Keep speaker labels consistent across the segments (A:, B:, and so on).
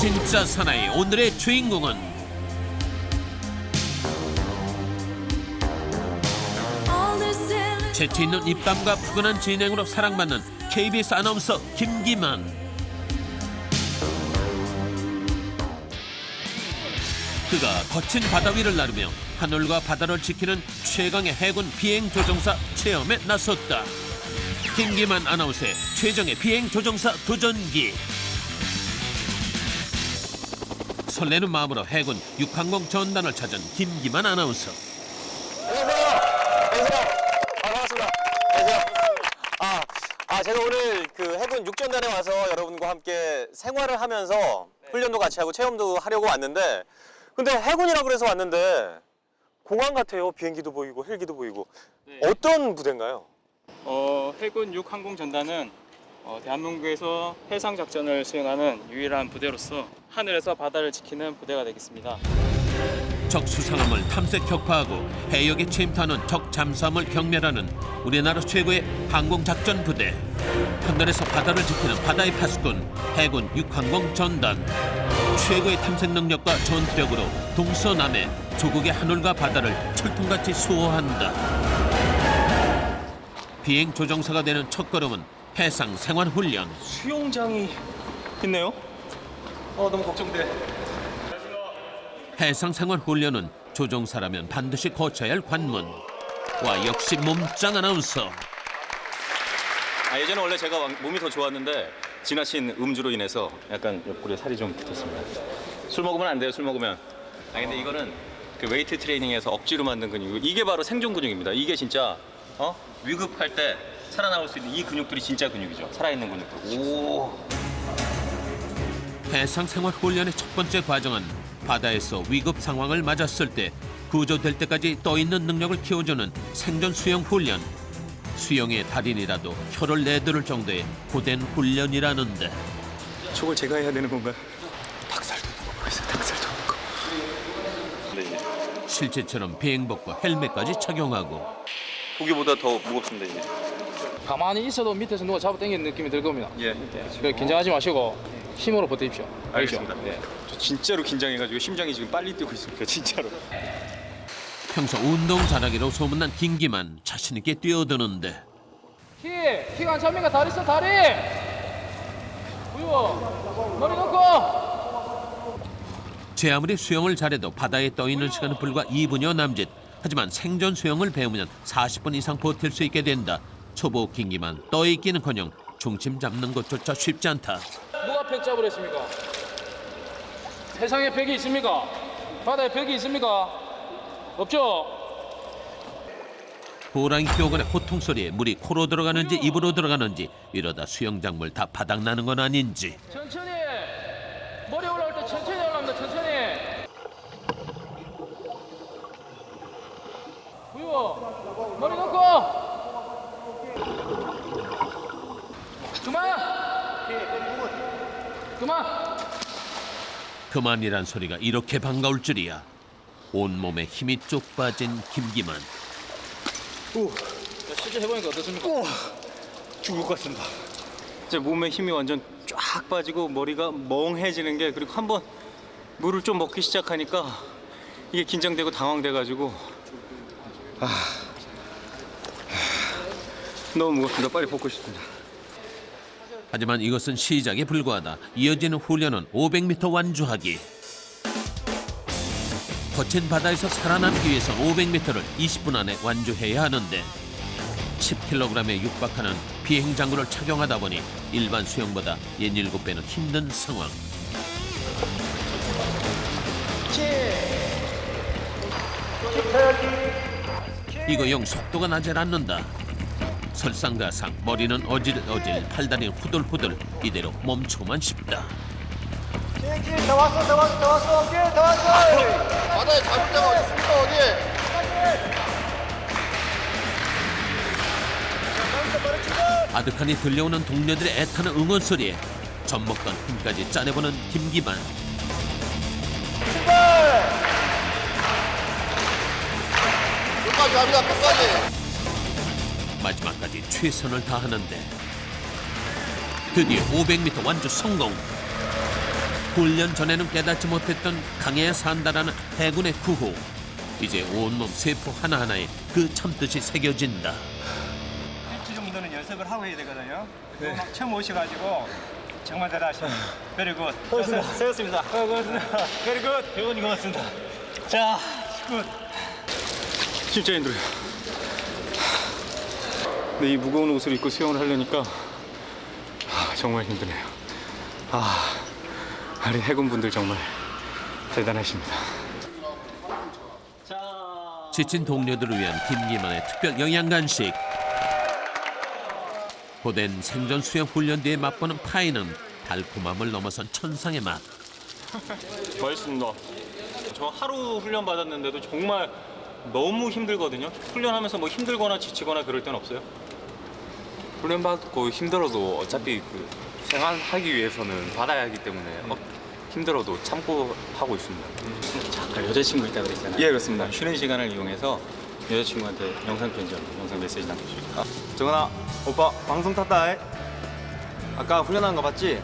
A: 진짜 사나이 오늘의 주인공은 재치 있는 입담과 푸근한 진행으로 사랑받는 KBS 아나운서 김기만. 그가 거친 바다 위를 나르며 하늘과 바다를 지키는 최강의 해군 비행 조종사 체험에 나섰다. 김기만 아나운서의 최정의 비행 조종사 도전기. 설레는 마음으로 해군 육항공 전단을 찾은 김기만 아나운서.
B: 안녕하세요. 안녕하세요. 아, 반갑습니다. 안녕하세요. 아, 아, 제가 오늘 그 해군 육전단에 와서 여러분과 함께 생활을 하면서 훈련도 같이 하고 체험도 하려고 왔는데, 근데 해군이라고 그래서 왔는데, 공항 같아요. 비행기도 보이고, 헬기도 보이고.
C: 네.
B: 어떤 부대인가요?
C: 어, 해군 6항공전단은 어, 대한민국에서 해상 작전을 수행하는 유일한 부대로서 하늘에서 바다를 지키는 부대가 되겠습니다.
A: 적 수상함을 탐색 격파하고 해역에 침투하는 적 잠수함을 경멸하는 우리나라 최고의 항공 작전 부대. 하늘에서 바다를 지키는 바다의 파수꾼 해군 육항공 전단. 최고의 탐색 능력과 전투력으로 동서남해 조국의 하늘과 바다를 철통같이 수호한다. 비행 조종사가 되는 첫걸음은 해상 생활 훈련.
B: 수영장이 있네요. 어, 너무 걱정돼.
A: 해상 생활 훈련은 조종사라면 반드시 거쳐야 할 관문. 와 역시 몸짱 아나운서.
B: 아, 예전에 원래 제가 왕- 몸이 더 좋았는데, 지나친 음주로 인해서 약간 옆구리에 살이 좀 붙었습니다. 술 먹으면 안 돼요, 술 먹으면. 아, 근데 이거는 그 웨이트 트레이닝에서 억지로 만든 근육. 이게 바로 생존 근육입니다. 이게 진짜, 어? 위급할 때 살아나올 수 있는 이 근육들이 진짜 근육이죠. 살아있는 근육들. 오.
A: 해상 생활 훈련의 첫 번째 과정은 바다에서 위급 상황을 맞았을 때 구조될 때까지 떠 있는 능력을 키워주는 생존 수영 훈련. 수영의 달인이라도 혀를 내두를 정도의 고된 훈련이라는데
B: 저걸 제가 해야 되는 건가요? 닭살도 먹고 있어, 닭살도 먹고. 네,
A: 실제처럼 비행복과 헬멧까지 착용하고
B: 보기보다 더 무겁습니다, 이게.
D: 가만히 있어도 밑에서 누가 잡아 당기는 느낌이 들 겁니다.
B: 예.
D: 그러니까 긴장하지 마시고 힘으로 버티십시오.
B: 알겠습니다.
D: 네.
B: 저 진짜로 긴장해가지고 심장이 지금 빨리 뛰고 있습니다, 진짜로.
A: 평소 운동 잘하기로 소문난 김기만 자신 있게 뛰어드는데
D: 키! 키가 안 찹니까? 다리 있어, 다리! 우유! 머리 놓고!
A: 제 아무리 수영을 잘해도 바다에 떠 있는 시간은 불과 2분여 남짓. 하지만 생존 수영을 배우면 40분 이상 버틸 수 있게 된다. 초보 김기만 떠 있기는커녕 중심 잡는 것조차 쉽지 않다.
D: 누가 팩 잡으려 했습니까? 세상에 팩이 있습니까? 바다에 팩이 있습니까? 없죠?
A: 호랑이 교관의 호통 소리에 물이 코로 들어가는지 입으로 들어가는지 이러다 수영장물 다 바닥나는 건 아닌지
D: 천천히! 머리 올라올 때 천천히 올라옵니다, 천천히! 우유! 머리 놓고! 그만! 그만!
A: 그만이란 소리가 이렇게 반가울 줄이야. 온몸에 힘이 쭉 빠진 김기만.
D: 실제 해보니까 어떻습니까?
B: 죽을 것 같습니다. 제 몸에 힘이 완전 쫙 빠지고 머리가 멍해지는 게 그리고 한 번 물을 좀 먹기 시작하니까 이게 긴장되고 당황돼가지고 아, 너무 무겁습니다. 빨리 벗고 싶습니다.
A: 하지만 이것은 시작에 불과하다. 이어지는 훈련은 500m 완주하기. 거친 바다에서 살아남기 위해선 500m를 20분 안에 완주해야 하는데 10kg에 육박하는 비행 장구를 착용하다 보니 일반 수영보다 17배는 힘든 상황. 이거 영 속도가 나질 않는다. 설상가상 머리는 어질어질 팔다리는 후들후들 이대로 멈춰만 싶다.
E: 비행기 다 왔어 다 왔어 다 왔어 비행기 다 왔어 바다에 잡을 데가 어디 있습니까 어디
A: 아득하니 들려오는 동료들의 애타는 응원 소리에 젖먹던 힘까지 짜내보는 김기만
E: 끝까지 갑니다 끝까지
A: 마지막까지 최선을 다하는데 드디어 500m 완주 성공 훈련 전에는 깨닫지 못했던 강해야 산다라는 해군의 구호. 이제 온몸 세포 하나하나에 그 참뜻이 새겨진다.
F: 일주 정도는 연습을 하고 해야 되거든요. 네. 막 처음 오셔가지고 정말 대단하십니다. 베리 굿. 고맙습니다. 세웠습니다. 고맙습니다. 베리 굿. 배우님 고맙습니다. 자, 굿.
B: 진짜 힘들어요. 근데 이 무거운 옷을 입고 수영을 하려니까 아, 정말 힘드네요. 아, 우리 해군분들 정말 대단하십니다.
A: 지친 동료들을 위한 김기만의 특별 영양 간식. 고된 생존 수영 훈련 뒤에 맛보는 파이는 달콤함을 넘어선 천상의 맛.
B: 맛있습니다. 저 하루 훈련 받았는데도 정말 너무 힘들거든요. 훈련하면서 뭐 힘들거나 지치거나 그럴 땐 없어요?
G: 훈련 받고 힘들어도 어차피 그 생활하기 위해서는 받아야 하기 때문에 어, 힘들어도 참고 하고 있습니다.
B: 아까 여자친구 있다 그랬잖아요.
G: 예, 그렇습니다.
B: 쉬는 시간을 이용해서 여자친구한테 영상 편지, 영상 메시지 남겨주세요.
H: 정은아 오빠 방송 탔다 아까 훈련하는 거 봤지?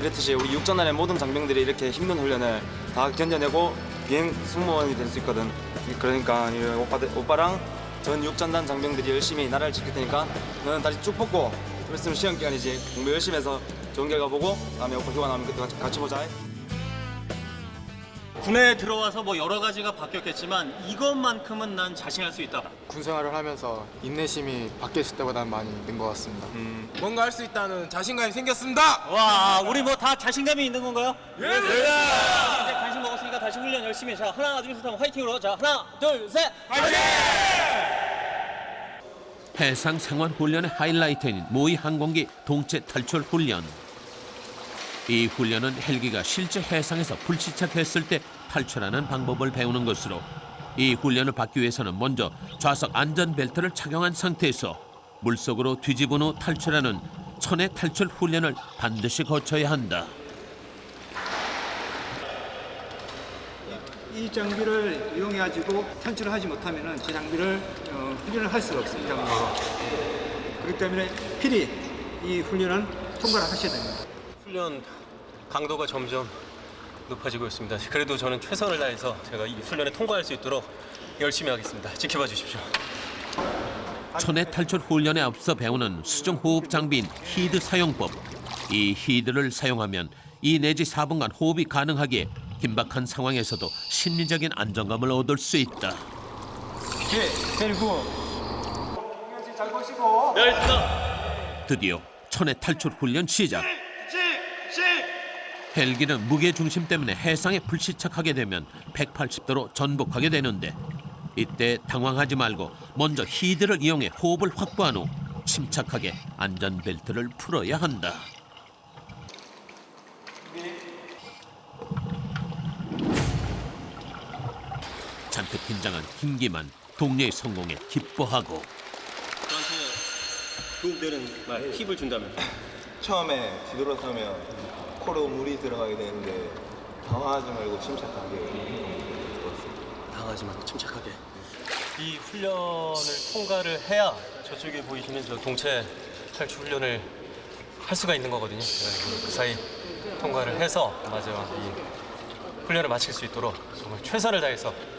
H: 이랬듯이 우리 육전단의 모든 장병들이 이렇게 힘든 훈련을 다 견뎌내고 비행 승무원이 될 수 있거든 그러니까 이 오빠들, 오빠랑 전 육전단 장병들이 열심히 나라를 지킬 테니까 너는 다시 쭉 뻗고 좀 있으면 시험 기간이지 공부 열심히 해서 좋은 결과 보고 다음에 오빠 휴가 나오면 그때 같이, 같이 보자
B: 군에 들어와서 뭐 여러 가지가 바뀌었겠지만 이것만큼은 난 자신할 수 있다.
I: 군 생활을 하면서 인내심이 바뀌었을 때보다는 많이 는 것 같습니다. 뭔가 할 수 있다는 자신감이 생겼습니다.
B: 와, 우리 뭐 다 자신감이 있는 건가요? 예! 네. 다시 훈련 열심히. 해. 자, 하나, 둘, 셋 하면 화이팅으로. 자, 하나, 둘, 셋.
A: 해상 생활 훈련의 하이라이트인 모의 항공기 동체 탈출 훈련. 이 훈련은 헬기가 실제 해상에서 불시착했을 때 탈출하는 방법을 배우는 것으로 이 훈련을 받기 위해서는 먼저 좌석 안전벨트를 착용한 상태에서 물속으로 뒤집은 후 탈출하는 천의 탈출 훈련을 반드시 거쳐야 한다.
F: 이 장비를 이용해가지고 탈출을 하지 못하면은 제 장비를 어, 훈련을 할 수가. 이 장비로. 그렇기 때문에 필히 이 훈련은 통과를 하셔야 됩니다.
B: 훈련 강도가 점점 높아지고 있습니다. 그래도 저는 최선을 다해서 제가 이 훈련에 통과할 수 있도록 열심히 하겠습니다. 지켜봐 주십시오.
A: 천의 탈출 훈련에 앞서 배우는 수중 호흡 장비인 히드 사용법. 이 히드를 사용하면 2 내지 4분간 호흡이 가능하기에 긴박한 상황에서도 심리적인 안정감을 얻을 수 있다.
F: 예, 굿. 잘 보시고.
A: 드디어 천의 탈출 훈련 시작. 헬기는 무게 중심 때문에 해상에 불시착하게 되면 180도로 전복하게 되는데 이때 당황하지 말고 먼저 히드를 이용해 호흡을 확보한 후 침착하게 안전벨트를 풀어야 한다. 잔뜩 긴장한 김기만 동료의 성공에 기뻐하고
B: 저한테 도움되는 말, 팁을 준다면
E: 처음에 뒤돌아서면 코로 물이 들어가게 되는데 당황하지 말고 침착하게
B: 당하지 말고 침착하게. 이 훈련을 통과를 해야 저쪽에 보이시는 저 동체 탈출 훈련을 할 수가 있는 거거든요. 네, 그 사이 통과를 해서 마지막 이 훈련을 마칠 수 있도록 정말 최선을 다해서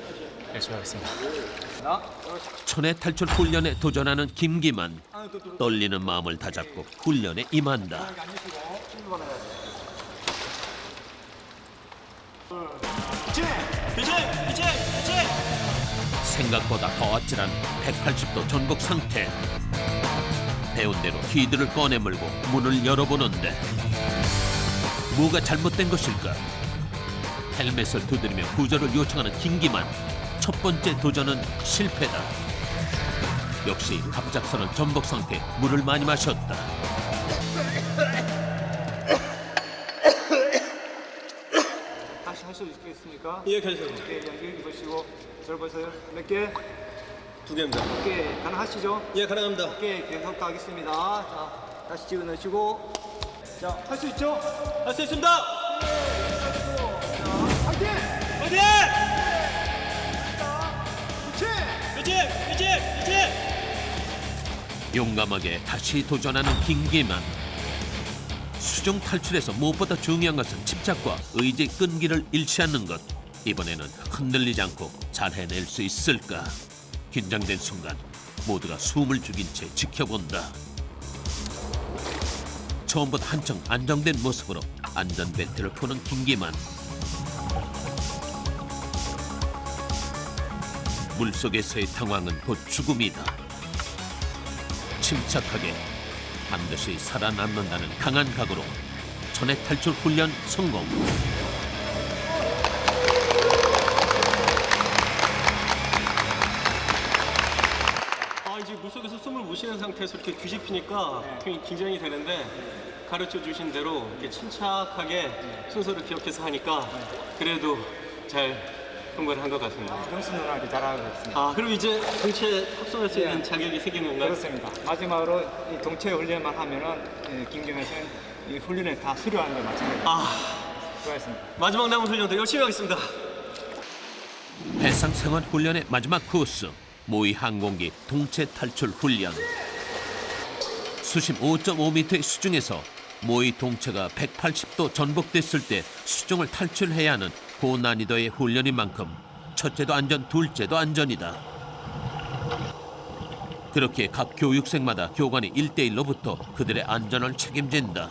B: 열심히 하겠습니다.
A: 천의 탈출 훈련에 도전하는 김기만 떨리는 마음을 다잡고 훈련에 임한다. 생각보다 더 아찔한 180도 전복 상태. 배운 대로 히드를 꺼내 물고 문을 열어보는데 뭐가 잘못된 것일까? 헬멧을 두드리며 구조를 요청하는 김기만 첫 번째 도전은 실패다. 역시 갑작스런 전복 상태 물을 많이 마셨다.
F: 다시 할 수 있겠습니까?
B: 예, 괜찮습니다.
F: 네, 여기 보시고 잘 보세요. 몇 개?
B: 두 개입니다.
F: 몇개 가능하시죠?
B: 예, 가능합니다.
F: 몇개 계속 가겠습니다. 자, 다시 집어 넣으시고. 자, 할 수 있죠?
B: 할 수 있습니다.
F: 화이팅!
B: 화이팅!
A: 용감하게 다시 도전하는 김기만. 수중 탈출에서 무엇보다 중요한 것은 침착과 의지 끈기를 잃지 않는 것. 이번에는 흔들리지 않고 잘 해낼 수 있을까? 긴장된 순간 모두가 숨을 죽인 채 지켜본다. 처음보다 한층 안정된 모습으로 안전 벨트를 푸는 김기만. 물속에서의 당황은 곧 죽음이다. 침착하게 반드시 살아남는다는 강한 각오로 전액 탈출 훈련 성공.
B: 아 이제 물속에서 숨을 못 쉬는 상태에서 이렇게 뒤집히니까 굉장히 긴장이 되는데 가르쳐 주신 대로 이렇게 침착하게 순서를 기억해서 하니까 그래도 잘 통과를 한 것 같습니다.
F: 형수 누나한테 잘하고 있습니다.
B: 아 그럼 이제 동체 합성할 수 있는
F: 예.
B: 자격이 생기는 건가요?
F: 그렇습니다. 마지막으로 이 동체 훈련만 하면은 예, 김경현 씨는 이 훈련을 다 수료하는 게 마찬가지입니다.
B: 아
F: 수고하셨습니다.
B: 마지막 남은 훈련도 열심히 하겠습니다.
A: 해상 생활 훈련의 마지막 코스 모의 항공기 동체 탈출 훈련. 수심 5.5m의 수중에서 모의 동체가 180도 전복됐을 때 수중을 탈출해야 하는 고난이도의 훈련인 만큼 첫째도 안전, 둘째도 안전이다. 그렇게 각 교육생마다 교관이 1대1로부터 그들의 안전을 책임진다.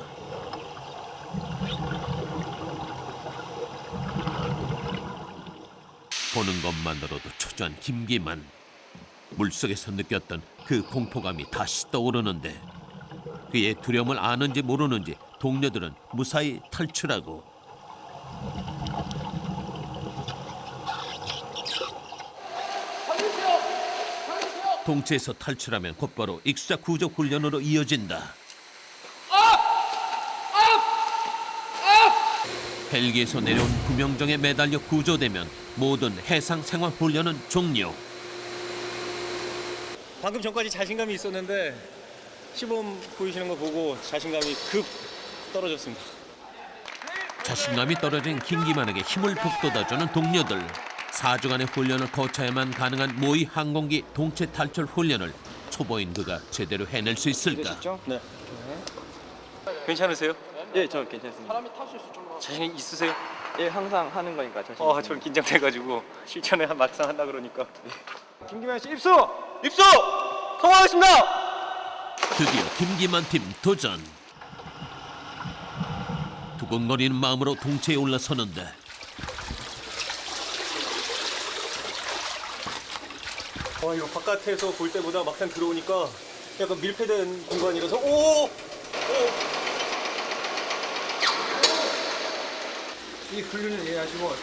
A: 보는 것만으로도 초조한 김기만 물속에서 느꼈던 그 공포감이 다시 떠오르는데 그의 두려움을 아는지 모르는지 동료들은 무사히 탈출하고 동체에서 탈출하면 곧바로 익수자 구조 훈련으로 이어진다. 헬기에서 내려온 구명정에 매달려 구조되면 모든 해상 생활 훈련은 종료.
B: 방금 전까지 자신감이 있었는데 시범 보이시는 거 보고 자신감이 급 떨어졌습니다.
A: 자신감이 떨어진 김기만에게 힘을 북돋아주는 동료들. 4주간의 훈련을 거쳐야만 가능한 모의 항공기 동체 탈출 훈련을 초보인 그가 제대로 해낼 수 있을까?
B: 네. 괜찮으세요? 예, 저 괜찮습니다. 사람이 탈 수 있을 정도. 자신 있으세요?
H: 예, 항상 하는 거니까 자신.
B: 아, 저는 긴장돼가지고 실천에 한 막상 한다 그러니까.
F: 김경현 씨 입수!
B: 입수! 성공하겠습니다!
A: 드디어 김기만 팀 도전. 두근거리는 마음으로 동체에 올라서는데
B: 와, 이거 바깥에서 볼 때보다 막상 들어오니까 약간 밀폐된 공간이라서 오!
F: 이 훈련을 해가지고 어,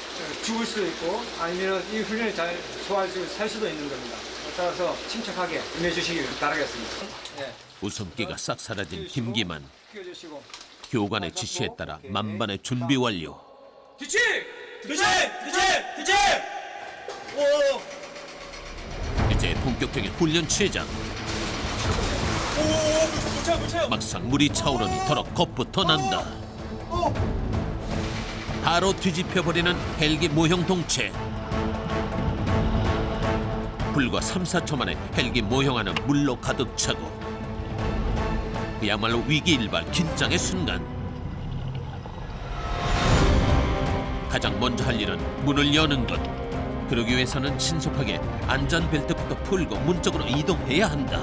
F: 죽을 수도 있고 아니면 이 훈련을 잘 소화해서 살 수도 있는 겁니다. 따라서 침착하게 임해주시길 바라겠습니다. 예,
A: 웃음기가 싹 사라진 김기만
F: 키워주시고
A: 교관의 지시에 따라 만반의 준비 완료.
B: 뒤치! 뒤치! 뒤치! 뒤치! 오!
A: 본격적인 훈련
B: 차요!
A: 막상 물이 차오르니 더러 겁부터 난다. 바로 뒤집혀버리는 헬기 모형 동체. 불과 3, 4초 만에 헬기 모형하는 물로 가득 차고 그야말로 위기일발 긴장의 순간 가장 먼저 할 일은 문을 여는 것 그러기 위해서는 신속하게 안전벨트 부터 풀고 문 쪽으로 이동해야 한다.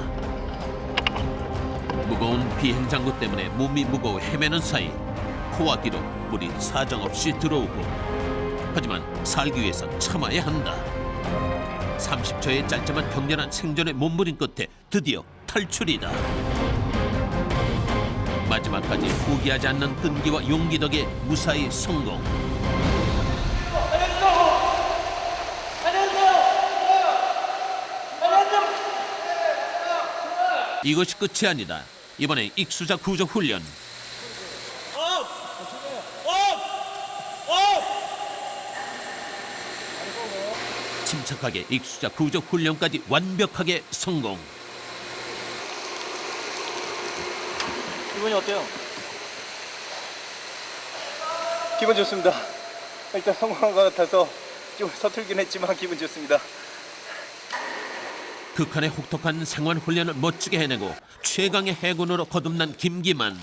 A: 무거운 비행장구 때문에 몸이 무거워 헤매는 사이 코와 귀로 물이 사정없이 들어오고 하지만 살기 위해선 참아야 한다. 30초의 짧지만 격렬한 생존의 몸부림 끝에 드디어 탈출이다. 마지막까지 포기하지 않는 끈기와 용기 덕에 무사히 성공 이것이 끝이 아니다 이번에 익수자 구조 훈련 침착하게 익수자 구조 훈련까지 완벽하게 성공.
B: 기분이 어때요? 기분 좋습니다. 일단 성공한 것 같아서 좀 서툴긴 했지만 기분 좋습니다.
A: 극한의 혹독한 생활 훈련을 멋지게 해내고 최강의 해군으로 거듭난 김기만.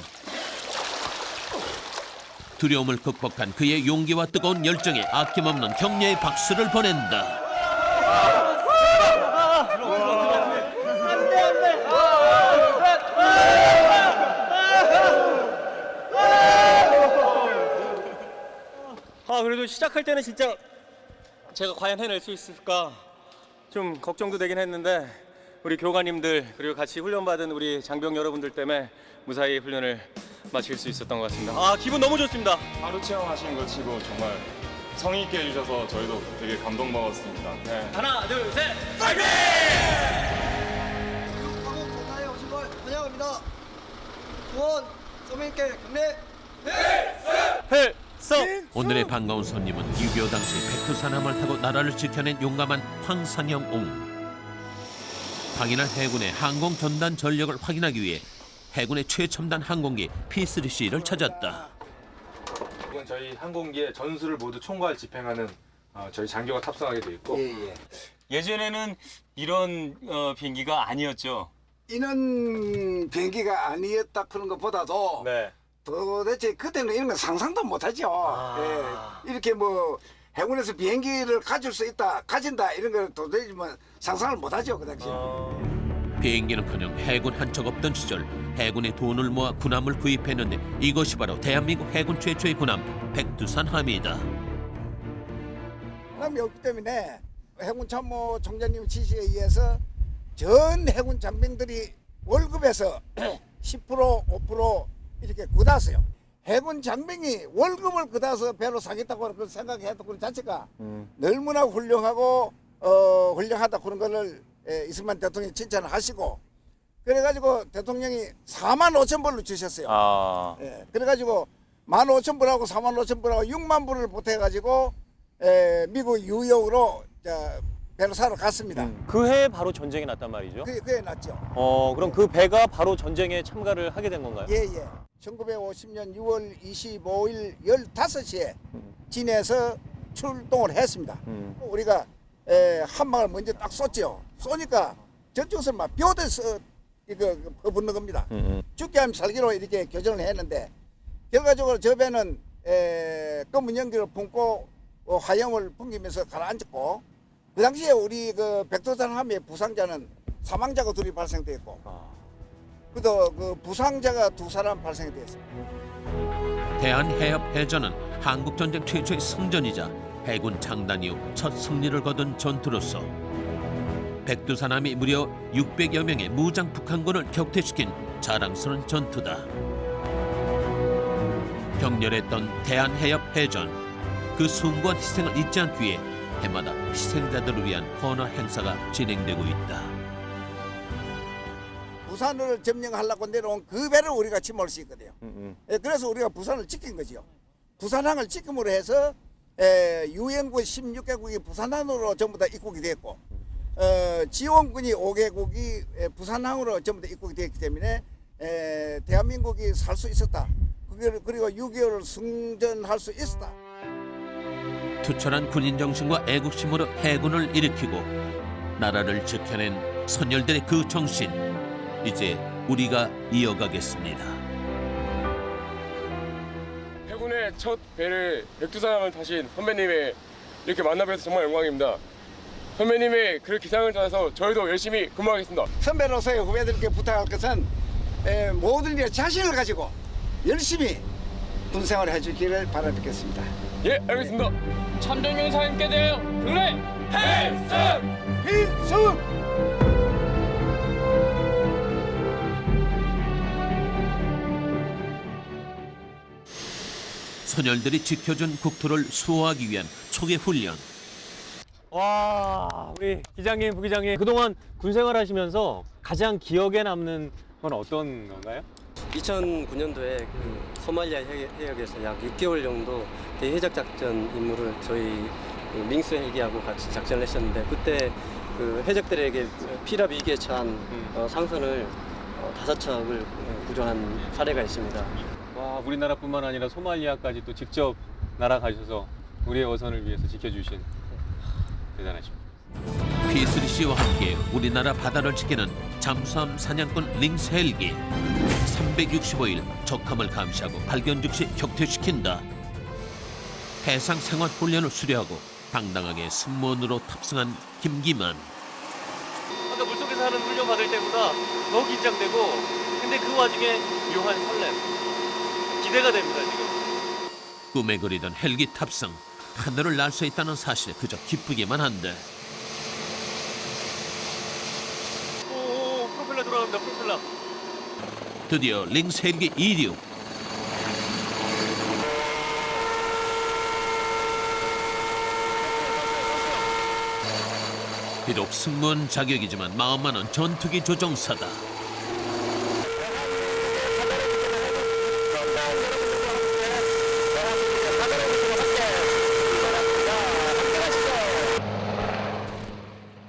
A: 두려움을 극복한 그의 용기와 뜨거운 열정에 아낌없는 격려의 박수를 보낸다.
B: 아 그래도 시작할 때는 진짜 제가 과연 해낼 수 있을까 좀 걱정도 되긴 했는데 우리 교관님들 그리고 같이 훈련 받은 우리 장병 여러분들 때문에 무사히 훈련을 마칠 수 있었던 것 같습니다. 아 기분 너무 좋습니다.
J: 하루 체험하신 걸 치고 정말 성의 있게 해주셔서 저희도 되게 감동받았습니다. 네.
B: 하나 둘 셋.
E: 한국 전단에 오신 걸 환영합니다. 수원 서민께 경례.
B: 필성.
A: 오늘의 반가운 손님은 6.25 당시 백두산함을 타고 나라를 지켜낸 용감한 황상영 옹. 강인한 해군의 항공 전단 전력을 확인하기 위해 해군의 최첨단 항공기 P-3C를 찾았다.
I: 이건 저희 항공기의 전술을 모두 총괄 집행하는 어, 저희 장교가 탑승하게 돼 있고
B: 예전에는 이런 어, 비행기가 아니었죠.
K: 이런 비행기가 아니었다 그런 것보다도
B: 네.
K: 도대체 그때는 이런 거 상상도 못하죠.
B: 아.
K: 예. 이렇게 뭐 해군에서 비행기를 가질 수 있다, 가진다 이런 걸 도대체 뭐 상상을 못하죠 그 당시에.
A: 비행기는커녕 해군 한 척 없던 시절 해군의 돈을 모아 군함을 구입했는데 이것이 바로 대한민국 해군 최초의 군함 백두산함이다.
K: 남이 없기 때문에 해군 참모 총장님 지시에 의해서 전 해군 장병들이 월급에서 10% 5% 이렇게 굳었어요. 해군 장병이 월급을 굳어서 배로 사겠다고 그 생각했던 그 자체가 너무나 훌륭하고 어, 훌륭하다 그런 거를 예, 이승만 대통령이 칭찬을 하시고 그래가지고 대통령이 4만 5천 불을 주셨어요.
B: 아.
K: 예, 그래가지고 1만 5천 불하고 4만 5천 불하고 6만 불을 보태가지고 에, 미국 뉴욕으로 저, 배로 사러 갔습니다.
B: 그 해에 바로 전쟁이 났단 말이죠.
K: 그게, 그게 났죠.
B: 어 그럼 그 배가 바로 전쟁에 참가를 하게 된 건가요?
K: 예, 예. 1950년 6월 25일 15시에 진해에서 출동을 했습니다.
B: 음.
K: 우리가 에, 한 방을 먼저 딱 쏘죠. 쏘니까 저쪽에서 막 뼈대서 이거 퍼붓는 겁니다.
B: 음,
K: 죽게 하면 살기로 이렇게 교정을 했는데 결과적으로 저 배는 에, 검은 연기를 품고 어, 화염을 풍기면서 가라앉았고 그 당시에 우리 그 백두산 함의 부상자는 사망자가 둘이 발생되었고 그도 그 부상자가 두 사람 발생되었습니다.
A: 대한해협해전은 한국전쟁 최초의 승전이자 해군 창단 이후 첫 승리를 거둔 전투로서 백두산함이 무려 600여 명의 무장 북한군을 격퇴시킨 자랑스러운 전투다. 격렬했던 대한해협해전 그 숭고한 희생을 잊지 않기 위해 해마다 희생자들을 위한 헌화 행사가 진행되고 있다.
K: 부산을 점령하려고 내려온 그 배를 우리가 침몰 수 있거든요.
B: 음,
K: 예, 그래서 우리가 부산을 지킨 거죠. 부산항을 지킴으로 해서 에, 유엔군 16개국이 부산항으로 전부 다 입국이 됐고 어, 지원군이 5개국이 에, 부산항으로 전부 다 입국이 됐기 때문에 에, 대한민국이 살 수 있었다. 그걸- 그리고 6.25를 승전할 수 있었다.
A: 투철한 군인 정신과 애국심으로 해군을 일으키고 나라를 지켜낸 선열들의 그 정신 이제 우리가 이어가겠습니다.
L: 해군의 첫 배를 백두산함을 타신 선배님의 이렇게 만나뵈서 정말 영광입니다. 선배님의 그 기상을 따라서 저희도 열심히 근무하겠습니다.
K: 선배로서의 후배들께 부탁할 것은 에, 모든 일에 자신을 가지고 열심히 군생활을 해주기를 바라뵙겠습니다.
L: 예, 알겠습니다.
D: 참전용 사님께 대하여 경례 필승
K: 필승!
A: 선열들이 지켜준 국토를 수호하기 위한 초계 훈련.
B: 와 우리 기장님 부기장님 그동안 군 생활 하시면서 가장 기억에 남는 건 어떤 건가요?
M: 2009년도에 그 소말리아 해- 해역에서 약 6개월 정도 대해적 작전 임무를 저희 그 밍스 헬기하고 같이 작전을 했었는데 그때 그 해적들에게 피랍 위기에 처한 어, 상선을 어, 다섯 척을 어, 구조한 사례가 있습니다.
B: 와 우리나라뿐만 아니라 소말리아까지 또 직접 날아가셔서 우리의 어선을 위해서 지켜주신 대단하십니다.
A: P3C와 함께 우리나라 바다를 지키는 잠수함 사냥꾼 링스 헬기. 365일 적함을 감시하고 발견 즉시 격퇴시킨다. 해상 생활 훈련을 수료하고 당당하게 승무원으로 탑승한 김기만.
B: 아까 물속에서 하는 훈련 받을 때보다 더 긴장되고 근데 그 와중에 묘한 설렘 기대가 됩니다 지금
A: 꿈에 그리던 헬기 탑승. 하늘을 날 수 있다는 사실 그저 기쁘기만 한데
B: 오 프로펠러 돌아갑니다 프로펠러
A: 드디어 링스 헬기 이륙. 비록 승무원 자격이지만 마음만은 전투기 조종사다.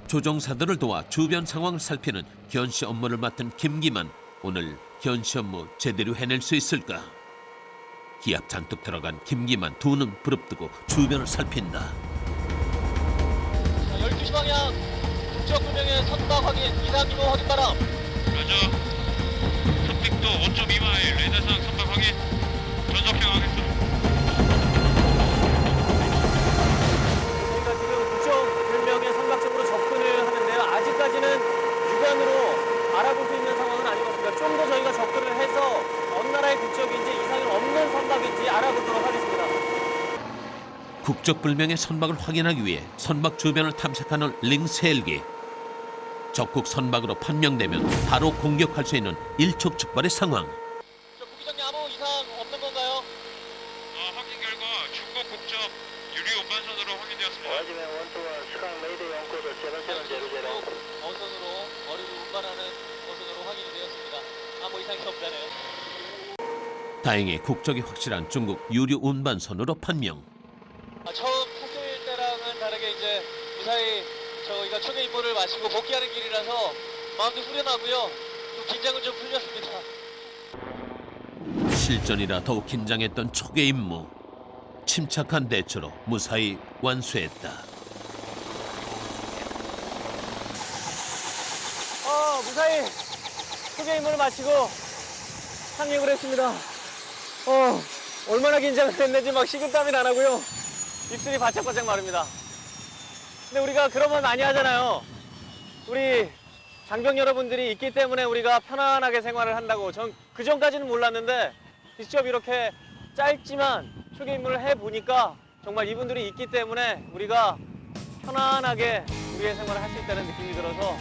A: 조종사들을 도와 주변 상황을 살피는 견시 업무를 맡은 김기만 오늘 견시 업무 제대로 해낼 수 있을까? 기압 잔뜩 들어간 김기만 두 눈 부릅뜨고 주변을 살핀다.
B: 12시 방향. 국적 구명의 선박 확인. 이상 기모 확인 바람.
N: 라자 300도 5.2마일 레다상 선박 확인. 전속형 하겠습니다
B: 알아보도록 하겠습니다
A: 국적불명의 선박을 확인하기 위해 선박 주변을 탐색하는 링스 헬기. 적국 선박으로 판명되면 바로 공격할 수 있는 일촉즉발의 상황.
B: 부기장님 아무 이상 없는 건가요?
N: 아, 확인 결과 중국 국적 유리 운반선으로 확인되었습니다
B: 어선으로 어리고 운반하는 어선으로 확인이 되었습니다 아무 이상이 없다네요
A: 다행히 국적이 확실한 중국 유류 운반선으로 판명.
B: 아, 처음 탔을 때랑은 다르게 이제 무사히 저희가 초계 임무를 마치고 복귀하는 길이라서 마음도 후련하고요. 좀 긴장은 좀 풀렸습니다.
A: 실전이라 더욱 긴장했던 초계 임무. 침착한 대처로 무사히 완수했다.
B: 어, 무사히 초계 임무를 마치고 상륙을 했습니다. 어, 얼마나 긴장을 했는지 막 식은땀이 나나고요. 입술이 바짝바짝 마릅니다. 근데 우리가 그런 말 많이 하잖아요. 우리 장병 여러분들이 있기 때문에 우리가 편안하게 생활을 한다고. 전 그 전까지는 몰랐는데 직접 이렇게 짧지만 초계 임무를 해 보니까 정말 이분들이 있기 때문에 우리가 편안하게 우리의 생활을 할 수 있다는 느낌이 들어서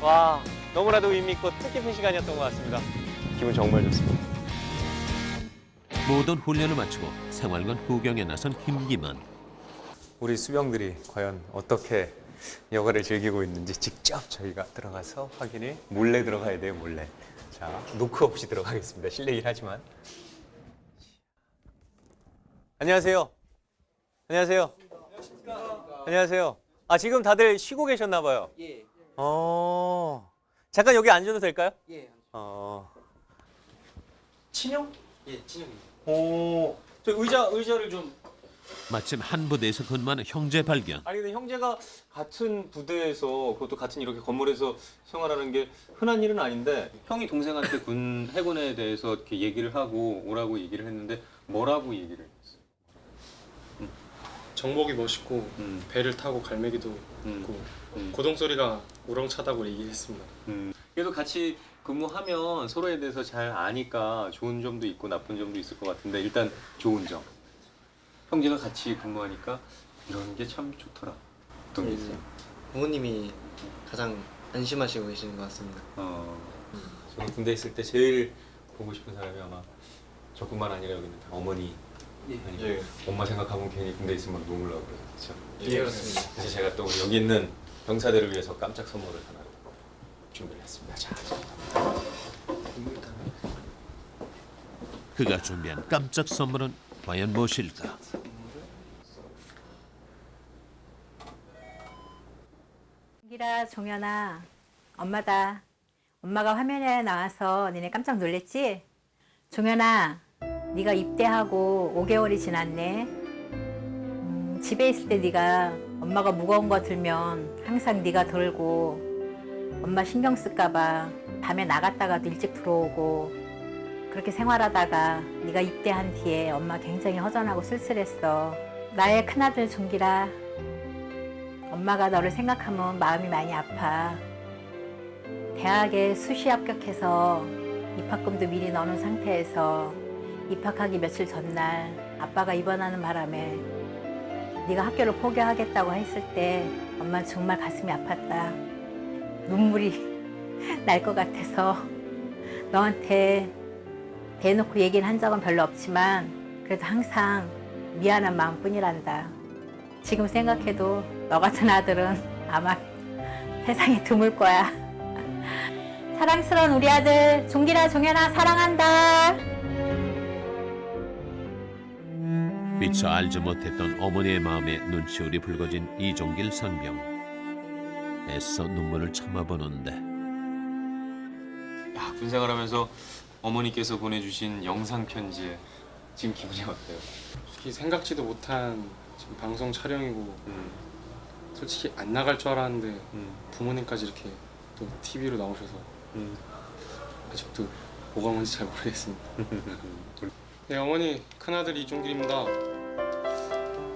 B: 와 너무나도 의미 있고 뜻깊은 시간이었던 것 같습니다. 기분 정말 좋습니다.
A: 모든 훈련을 마치고 생활관 구경에 나선 김기만.
O: 우리 수병들이 과연 어떻게 여가를 즐기고 있는지 직접 저희가 들어가서 확인을 몰래 들어가야 돼요 몰래 자 노크 없이 들어가겠습니다 실례긴 하지만
B: 안녕하세요. 안녕하세요. 안녕하세요. 아 지금 다들 쉬고 계셨나 봐요.
P: 예.
B: 어 잠깐 여기 앉아도 될까요?
P: 예.
B: 어 친형?
P: 예, 친형입니다.
B: 오. 저 의자 의자를 좀
A: 마침 한 부대에서 근무하는 형제 발견.
B: 아니 근데 형제가 같은 부대에서 그것도 같은 이렇게 건물에서 생활하는 게 흔한 일은 아닌데
Q: 형이 동생한테 군 해군에 대해서 이렇게 얘기를 하고 오라고 얘기를 했는데 뭐라고 얘기를 했어요?
I: 정복이 멋있고 배를 타고 갈매기도 있고 고동 소리가 우렁차다고 얘기했습니다.
Q: 음. 그래도 같이 근무하면 서로에 대해서 잘 아니까 좋은 점도 있고 나쁜 점도 있을 것 같은데 일단 좋은 점. 형제가 같이 근무하니까 이런 게 참 좋더라. 어떤 게 있어요?
P: 부모님이 가장 안심하시고 계시는 것 같습니다.
Q: 어.
O: 저는 군대 있을 때 제일 보고 싶은 사람이 아마 저뿐만 아니라 여기 있는 다 어머니 아니고
P: 예.
O: 엄마 생각하면 괜히 군대 있으면 막 눈물 나고 그렇죠?
P: 예, 그렇습니다.
O: 그래서 제가 또 여기 있는 병사들을 위해서 깜짝 선물을 하나 준비를 했습니다 자,
A: 그가 준비한 깜짝 선물은 과연 무엇일까?
R: 기라 종현아 엄마다 엄마가 화면에 나와서 니네 깜짝 놀랬지? 종현아 네가 입대하고 5개월이 지났네 음, 집에 있을 때 네가 엄마가 무거운 거 들면 항상 네가 들고 엄마 신경 쓸까 봐 밤에 나갔다가도 일찍 들어오고 그렇게 생활하다가 네가 입대한 뒤에 엄마 굉장히 허전하고 쓸쓸했어. 나의 큰아들 종기라 엄마가 너를 생각하면 마음이 많이 아파. 대학에 수시 합격해서 입학금도 미리 넣어놓은 상태에서 입학하기 며칠 전날 아빠가 입원하는 바람에 네가 학교를 포기하겠다고 했을 때 엄마 정말 가슴이 아팠다. 눈물이 날 것 같아서 너한테 대놓고 얘기를 한 적은 별로 없지만 그래도 항상 미안한 마음뿐이란다. 지금 생각해도 너 같은 아들은 아마 세상에 드물 거야. 사랑스러운 우리 아들 종기라 종현아 사랑한다.
A: 미처 알지 못했던 어머니의 마음에 눈시울이 붉어진 이종길 상병. 애써 눈물을 참아보는데
G: 야, 군 생활하면서 어머니께서 보내주신 영상 편지에 지금 기분이 어때요?
I: 솔직히 생각지도 못한 지금 방송 촬영이고 솔직히 안 나갈 줄 알았는데 부모님까지 이렇게 또 TV로 나오셔서 아직도 뭐가 뭔지 잘 모르겠습니다. 네 어머니 큰아들 이종길입니다.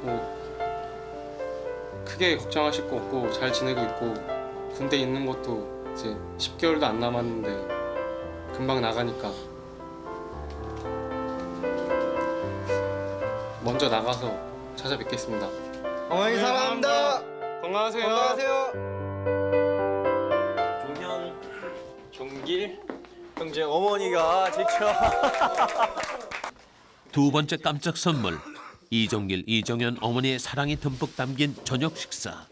I: 뭐 크게 걱정하실 거 없고 잘 지내고 있고 군대 있는 것도 이제 10개월도 안 남았는데 금방 나가니까 먼저 나가서 찾아뵙겠습니다.
E: 어머니
I: 네,
E: 사랑합니다.
I: 건강하세요.
E: 건강하세요.
H: 종현, 종길, 형제 어머니가 직접
A: 두 번째 깜짝 선물 이종길 이정현 어머니의 사랑이 듬뿍 담긴 저녁 식사.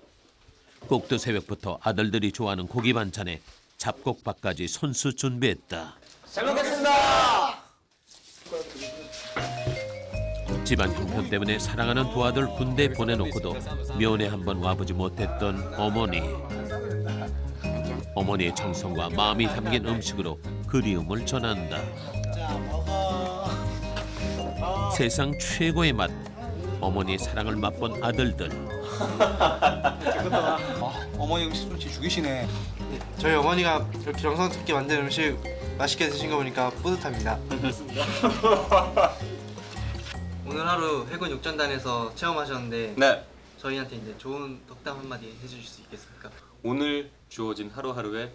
A: 꼭두 새벽부터 아들들이 좋아하는 고기 반찬에 잡곡밥까지 손수 준비했다.
E: 잘 먹겠습니다.
A: 집안 형편 때문에 사랑하는 두 아들 군대 보내놓고도 면회 한번 와보지 못했던 어머니. 어머니의 정성과 마음이 담긴 음식으로 그리움을 전한다. 세상 최고의 맛 어머니의 사랑을 맛본 아들들
E: 어머니 음식 솜씨 죽이시네. 저희 어머니가 이렇게 정성스럽게 만든 음식 맛있게 드신 거 보니까 뿌듯합니다.
P: 오늘 하루 해군 육전단에서 체험하셨는데
B: 네.
P: 저희한테 이제 좋은 덕담 한마디 해주실 수 있겠습니까?
B: 오늘 주어진 하루하루에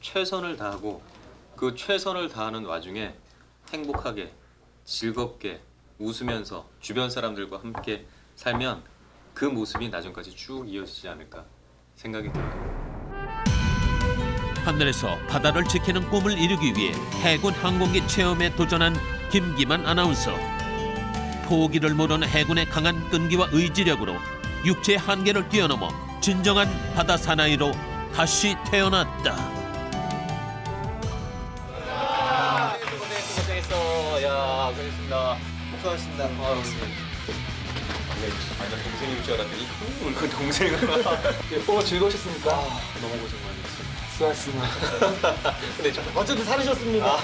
B: 최선을 다하고 그 최선을 다하는 와중에 행복하게 즐겁게 웃으면서 주변 사람들과 함께 살면 그 모습이 나중까지 쭉 이어지지 않을까 생각이 들어요.
A: 하늘에서 바다를 지키는 꿈을 이루기 위해 해군 항공기 체험에 도전한 김기만 아나운서 포기를 모르는 해군의 강한 끈기와 의지력으로 육체의 한계를 뛰어넘어 진정한 바다 사나이로 다시 태어났다.
B: 고생했어. 야, 고생했습니다.
E: 수고하셨습니다.
B: 아니, 동생일 줄 알았더니 그 동생.
E: 오늘 즐거우셨습니까?
B: 너무 고생 많으셨어요.
E: 수고하셨습니다.
B: 근데 좀
E: 어쨌든 살으셨습니다.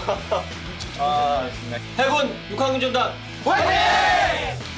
B: 아, 해군 육항군전단 화이팅!